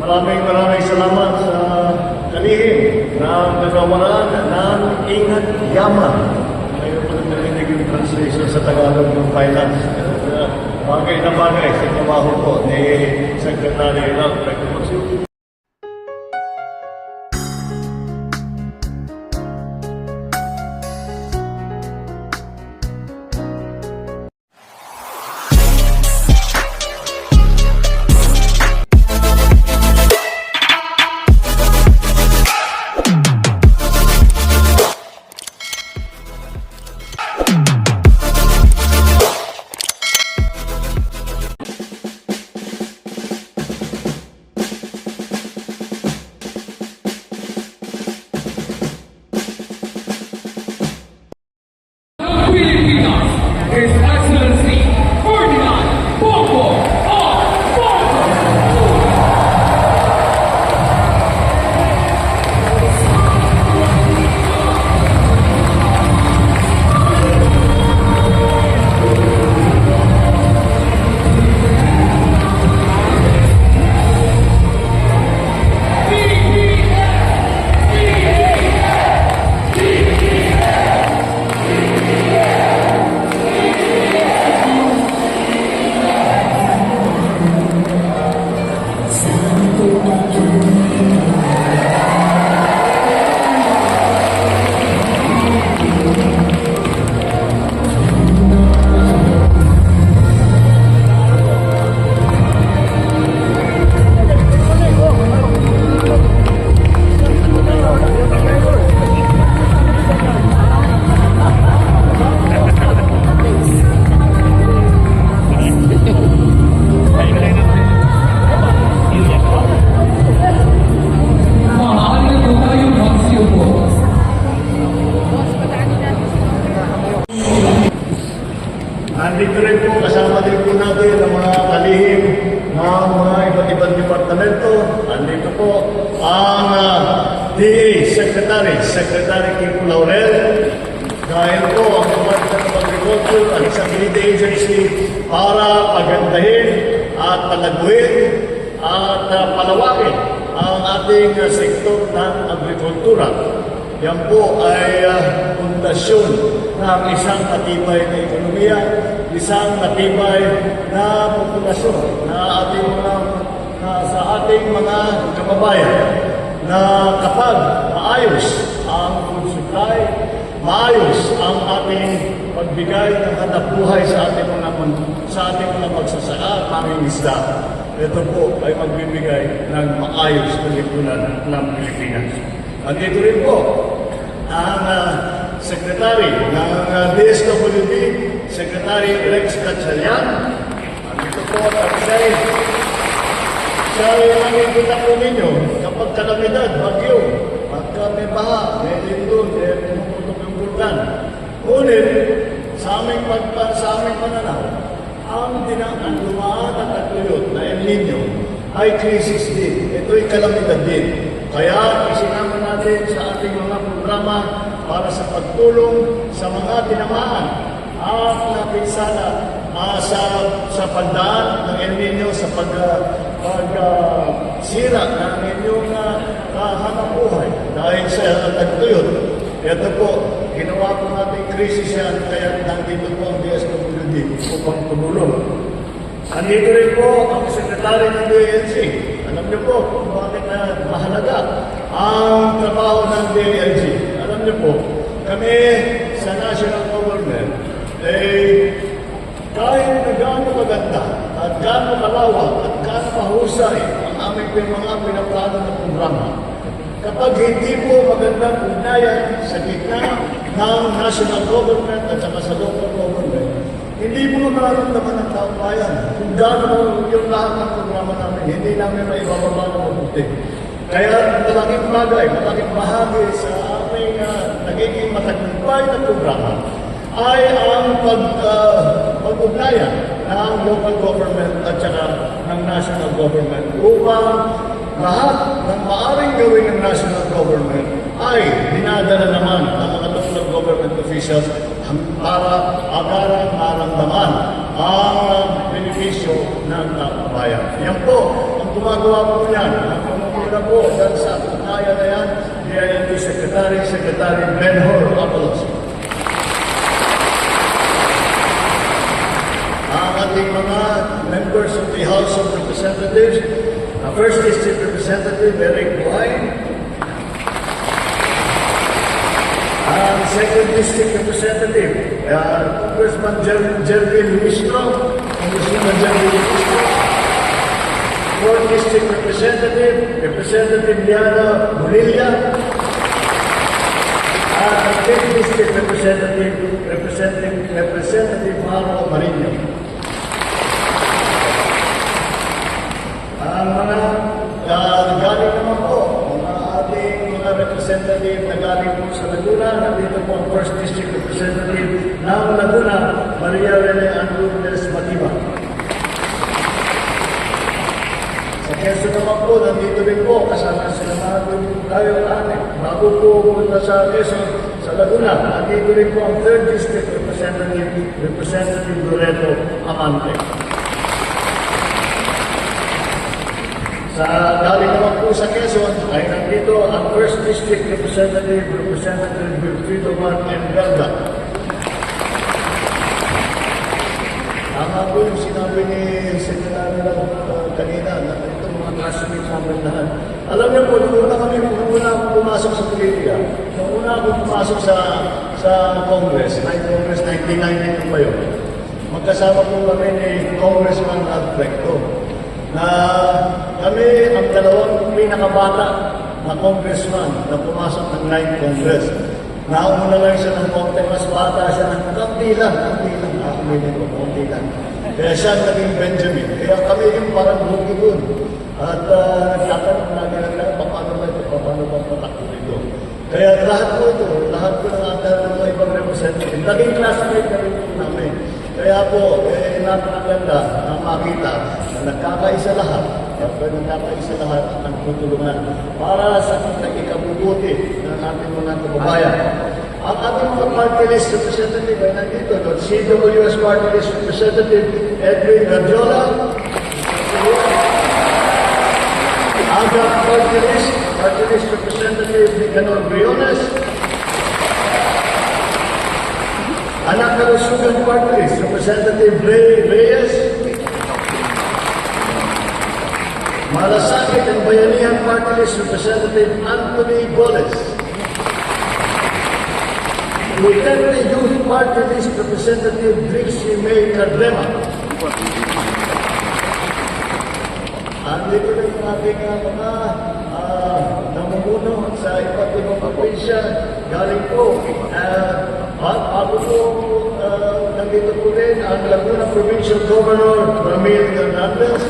maraming maraming salamat sa kalihim na nagawaran ng ingat yaman. Ngayon po narinig yung translation sa Tagalog ng finance. Uh, bagay na bagay sa trabaho po ni Secretary Ralph Secretary, Kiko Laurel. Dahil po ang Department of Agriculture at isang lead agency para pagandahin at palaguin at uh, palawakin ang ating uh, sektor ng agrikultura. Yan po ay uh, pundasyon ng isang matibay na ekonomiya, isang matibay na populasyon na ating mga na sa ating mga kababayan na kapag maayos maayos ang ating pagbigay ng hanap buhay sa ating mga sa ating mga magsasaka at mangingisda. Ito po ay magbibigay ng maayos na lipunan ng Pilipinas. At ito rin po ang uh, Secretary ng uh, DSWD, Secretary Rex Gatchalian. Andito po at siya ay siya ay nakikita po ninyo kapag kalamidad, bagyo, pagka may baha, may lindol, may. Ngunit, sa aming pagpa, sa aming pananaw, ang dinaan lumaan at nagtuyot na El Nino ay crisis din. Ito'y kalamidad din. Kaya isinama natin sa ating mga programa para sa pagtulong sa mga tinamaan at napinsala ah, sa sa pagdaan ng El Nino sa pag uh, pag ah, sira ng inyong uh, kahanap buhay dahil sa tagtuyot. Ito po, ginawa po natin krisis yan, kaya nandito po ang DSWD upang tumulong. Andito rin po ang sekretary ng DLG. Alam niyo po kung bakit na mahalaga ang trabaho ng DLG. Alam niyo po, kami sa national government, eh, kahit na gaano maganda at gaano kalawak at gaano mahusay ang aming mga pinaplano na programa, kapag hindi po magandang ugnayan sa gitna ng national government at saka sa local government, hindi mo mararamdaman ng taong bayan kung gaano yung lahat ng programa namin, hindi namin maibababa ng mabuti. Kaya malaking bagay, malaking bahagi sa aming uh, nagiging matagumpay na programa ay ang pag, uh, pag-ugnayan ng local government at saka ng national government upang lahat ng maaring gawin ng national government ay dinadala naman ng mga government officials para agaran maramdaman ang benepisyo ng taong bayan. Yan po ang gumagawa po niyan, ang pumupuna po dyan sa kaya na yan, DILG Secretary, Secretary Benhor Apolos. ang ating mga members of the House of Representatives, uh, First District Representative Eric Buhay, ang Second District Representative, uh, Congressman Jer- Jervin Luistro, Congressman Jervin Luistro, Fourth District Representative, Representative Liana Bonilla, at ang Fifth District Representative, Representative, Representative Maro Marino. Ang mga representative na galing po sa Laguna, nandito po ang First District Representative ng Laguna, Maria Rene Andrés Matiba. Sa Quezon naman po, nandito rin po, kasama sila mga tayo anik. Bago po pumunta sa Quezon, sa Laguna, nandito rin po ang Third District Representative, Representative Loreto Amante. Sa galing naman po sa Quezon, ay nandito ang First District Representative, Representative Wilfrido Martin Belga. Tama po yung sinabi ni Secretary lang uh, kanina na ito mga classmates namin lahat. Alam niyo po, nung una kami, nung una ako pumasok sa politika, nung una ako pumasok sa sa Congress, 9 Congress 1992 pa yun, magkasama po kami ni Congressman Albrecto na kami ang dalawang pinakabata na congressman na pumasok ng 9th Congress. Nauna lang siya ng konti, mas bata siya ng konti lang, konti lang, ako may ko. Kaya siya naging Benjamin. Kaya kami yung parang buki doon. At uh, nagtatanong lagi lang lang, paano ba ito, paano ba patakbo ito. Kaya lahat po ito, lahat po ng atal ng mga ibang representative, naging classmate na rin po namin. Kaya po, eh, napakaganda na makita na nagkakaisa lahat, kaya nagkakaisa lahat ang tutulungan para sa ikabubuti ng ating mga kababayan. Ang ating mga party list representative ay nandito, no? CWS party list representative Edwin Radiola, AGA party list, party list representative Nicanor Briones, Anak Kalusugan Party List, Representative Ray Reyes. Malasakit ang Bayanihan Party List, Representative Anthony Goles. Duterte Youth Party Representative Trixie May Cardema. Andito rin yung ating uh, mga uh, namumuno sa iba't ibang probinsya. Galing po, uh, ako po, uh, nandito po rin ang Laguna Provincial Governor Ramil Hernandez.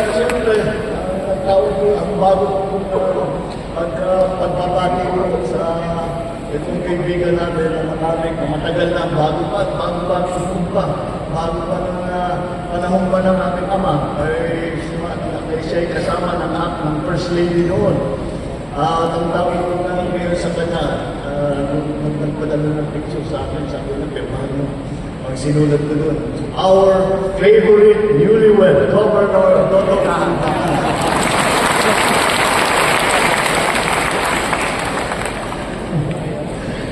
At uh, siyempre, uh, ang bago uh, pagka pagbabati ko sa itong kaibigan natin na maraming na matagal na bago pa at bago pa noon pa bago pa ng uh, panahon pa ng ating ama ay siya ay kasama ng, ng First Lady noon. Ah, ang tawag ko na ngayon sa kanya, uh, nung nagpadala ng picture sa akin, sabi na, pirmahan. Ang sinulat ko doon, Our favorite newlywed, Governor Toto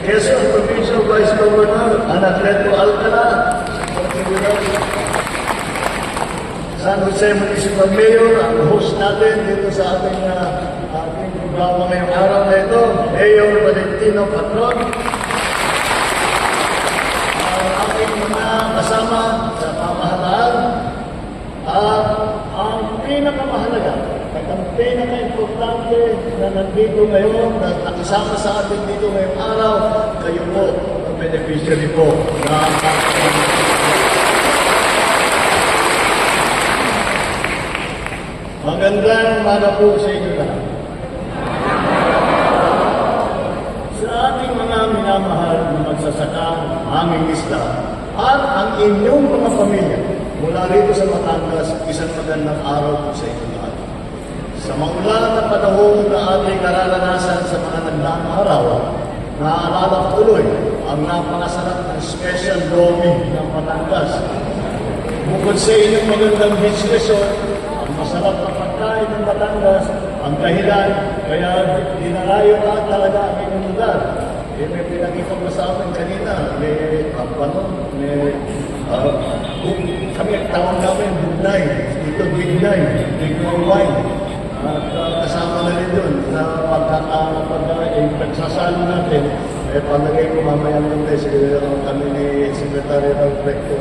Quezon Provincial Vice Governor Anacleto Alcala, San Jose Municipal Mayor, ang host natin dito sa ating, uh, ating programa ngayong araw na ito, Mayor Valentino Patron, at ang pinakamahalaga at ang pinaka-importante na nandito ngayon, na nakisama sa atin dito ngayong araw, kayo po ang beneficiary po na Magandang umaga po sa inyo lahat. Sa ating mga minamahal na magsasaka, aming isla, at ang inyong mga pamilya, mula rito sa Batangas, isang magandang araw po sa inyo lahat. Sa maulan na panahon na ating nararanasan sa mga nagdaang araw, naaalala tuloy ang napakasarap ng special lomi ng Batangas Bukod sa inyong magandang beach ang masarap na pagkain ng Batangas, ang dahilan, kaya dinarayo ka talaga ang inyong lugar. Eh, may pinakita mo sa amin kanina, may kampanon, may uh, kami ang tawag namin, Bugnay, dito Bignay, Bignay Wine. At uh, kasama na rin doon sa pagkaka, pag, eh, pagsasalo natin, eh, palagay ko mamaya ng beses, eh, kami ni Secretary ng Recto,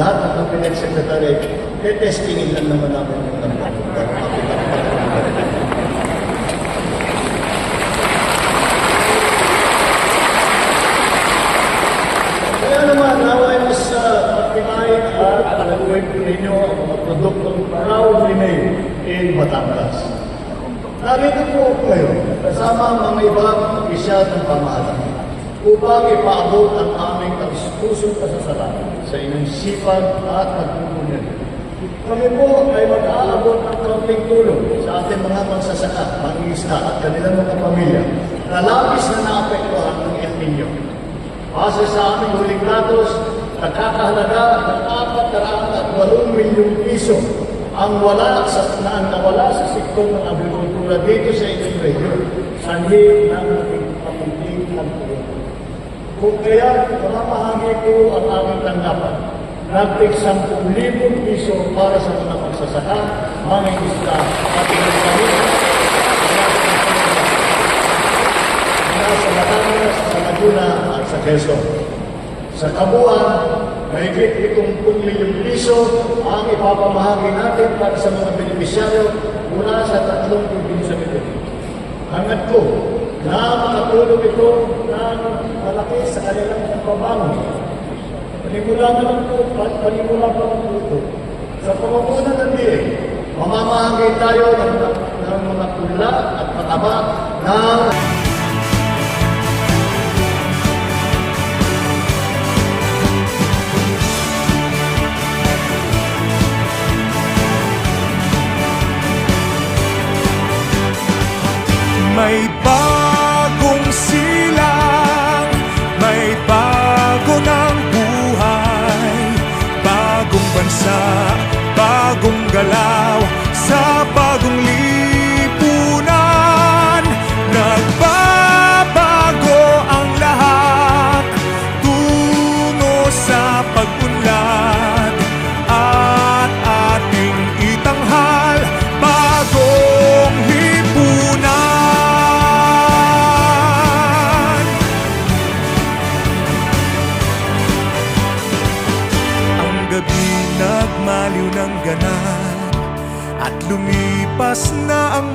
lahat ng cabinet secretary, eh, testingin lang naman namin yung number. Kaya naman, naway mas uh, pagkimain po ninyo ang mga produktong proudly made in Batangas. Narito po ngayon kasama ang mga ibang opisyal ng pamahalaan upang ipaabot ang aming pusong pasasalamat sa inyong sipag at pagpupunan. Kami po ay mag-aabot ng kaunting tulong sa ating mga magsasaka, mangingisda at kanilang mga pamilya na labis na naapektuhan ng El Nino. Base sa aming huling datos, nagkakahalaga ng 408 milyong piso ang wala sa na nawala sa sektor ng agrikultura dito sa inyong rehiyon. Sanhi ng ating pamilya ng tulong. Kung kaya, mamamahagi ko ang aming tanggapan. Nagtig 10,000 piso para sa mga magsasaka, mga isda, at ilang pamilya. Sa Batangas, sa Laguna, at sa Quezon. Sa kabuuan, mahigit 70 milyong piso ang ipapamahagi natin para sa mga benepisyaryo mula sa tatlong probinsya nito. Hangat ko na makatulong ito ng malaki sa kanilang pagbabangon. Panimula na lang po, pa- panimula pa lang po ito. Sa pamamagitan ng DA, mamamahagi tayo ng, ng mga tula at pataba ng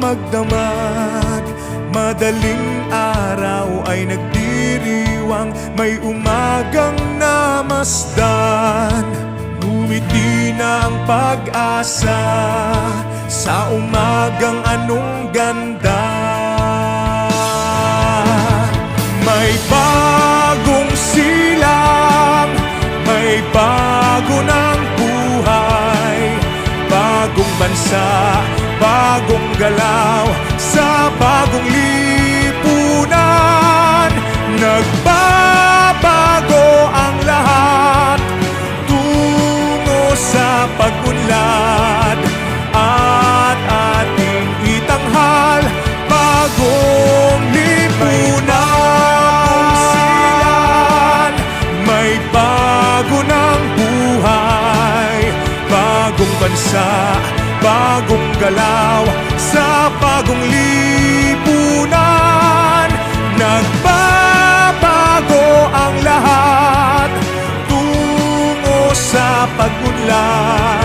magdamag. Madaling araw ay nagdiriwang May umagang namasdan. Ngumiti na ang pag-asa Sa umagang anong ganda. May bagong silang May bago buhay Bagong bansa Bagong galaw Sa bagong lipunan bansa Bagong galaw Sa bagong lipunan. Nagbabago ang lahat Tungo sa pag-unlad